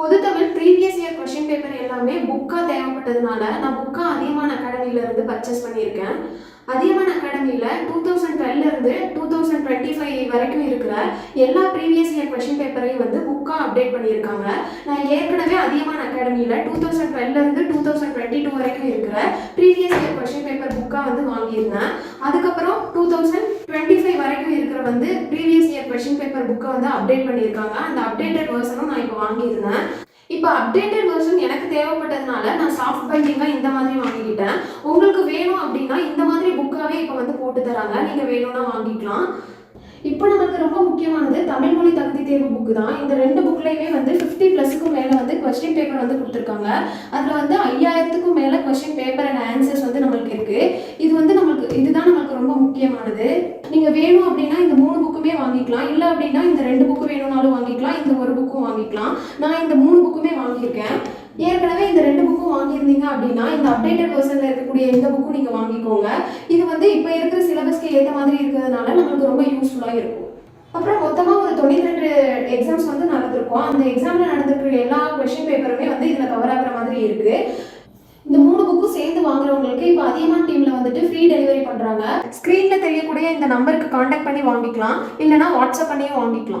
பொதுத்தமிழ் previous year question paper எல்லாமே புக்காக தேவைப்பட்டதுனால நான் புக்காக அதிகமான அகாடமியிலேருந்து பர்ச்சேஸ் பண்ணியிருக்கேன். அதிகமான அகாடமியில் டூ தௌசண்ட் டுவெல்லேருந்து டூ தௌசண்ட் டுவெண்ட்டி ஃபைவ் வரைக்கும் இருக்கிற எல்லா ப்ரீவியஸ் இயர் கொஷின் பேப்பரையும் வந்து புக்காக அப்டேட் பண்ணியிருக்காங்க. நான் ஏற்கனவே அதிகமான அகாடமியில் டூ தௌசண்ட் டுவெல்லேருந்து டூ தௌசண்ட் டுவெண்ட்டி டூ வரைக்கும் இருக்கிற ப்ரீவியஸ் இயர் கொஷின் பேப்பர் புக்காக வந்து வாங்கியிருந்தேன். அதுக்கப்புறம் டூ தௌசண்ட் டுவெண்ட்டி வந்து ப்ரீவியஸ் இயர் கொஷின் பேப்பர் புக்கை வந்து அப்டேட் பண்ணியிருக்காங்க. அந்த அப்டேட்டட் வேர்ஷனும் நான் இப்போ வாங்கியிருந்தேன். இப்போ அப்டேட்டட் வெர்ஷன் எனக்கு தேவைப்பட்டதுனால நான் சாஃப்ட் பைண்டிங்காக இந்த மாதிரி வாங்கிக்கிட்டேன். உங்களுக்கு வேணும் அப்படின்னா இந்த மாதிரி புக்காகவே இப்போ வந்து போட்டு தராங்க. நீங்கள் வேணும்னா வாங்கிக்கலாம். இப்போ நமக்கு ரொம்ப முக்கியமானது தமிழ் மொழி தகுதி தேர்வு புக்கு தான். இந்த ரெண்டு புக்லையுமே வந்து ஃபிஃப்டி ப்ளஸுக்கும் மேலே வந்து கொஸ்டின் பேப்பர் வந்து கொடுத்துருக்காங்க. அதில் வந்து ஐயாயிரத்துக்கும் மேலே கொஸ்டின் பேப்பர் அண்ட் ஆன்சர்ஸ் வந்து நம்மளுக்கு இருக்குது இது வந்து நம்மளுக்கு இதுதான் நம்மளுக்கு ரொம்ப முக்கியமானது. நீங்கள் வேணும் அப்படின்னா வாங்கிக்கலாம். இல்லை அப்படின்னா இந்த ரெண்டு புக்கு வேணும்னாலும் வாங்கிக்கலாம். இந்த ஒரு புக்கும் வாங்கிக்கலாம். நான் இந்த மூணு புக்குமே வாங்கியிருக்கேன். ஏற்கனவே இந்த ரெண்டு புக்கும் வாங்கியிருந்தீங்க அப்படின்னா இந்த அப்டேட்டட் வெர்ஷனில் இருக்கக்கூடிய இந்த புக்கும் நீங்கள் வாங்கிக்கோங்க. இது வந்து இப்போ இருக்கிற சிலபஸ்க்கு ஏற்ற மாதிரி இருக்கிறதுனால நம்மளுக்கு ரொம்ப யூஸ்ஃபுல்லாக இருக்கும். அப்புறம் மொத்தமாக ஒரு தொண்ணூற்றி ரெண்டு எக்ஸாம்ஸ் வந்து நடந்திருக்கும். அந்த எக்ஸாமில் நடந்திருக்கிற எல்லா கொஷின் பேப்பருமே வந்து இதில் கவர் ஆகிற மாதிரி இருக்குது இந்த மூணு புக்கும் சேர்ந்து வாங்குறவங்களுக்கு இப்போ அதியமான் டீமில் வந்துட்டு ஃப்ரீ டெலிவரி பண்ணுறாங்க ஸ்க்ரீனில் தெரியக்கூடிய இந்த நம்பருக்கு காண்டாக்ட் பண்ணி வாங்கிக்கலாம். இல்லைனா வாட்ஸ்அப் பண்ணியே வாங்கிக்கலாம்.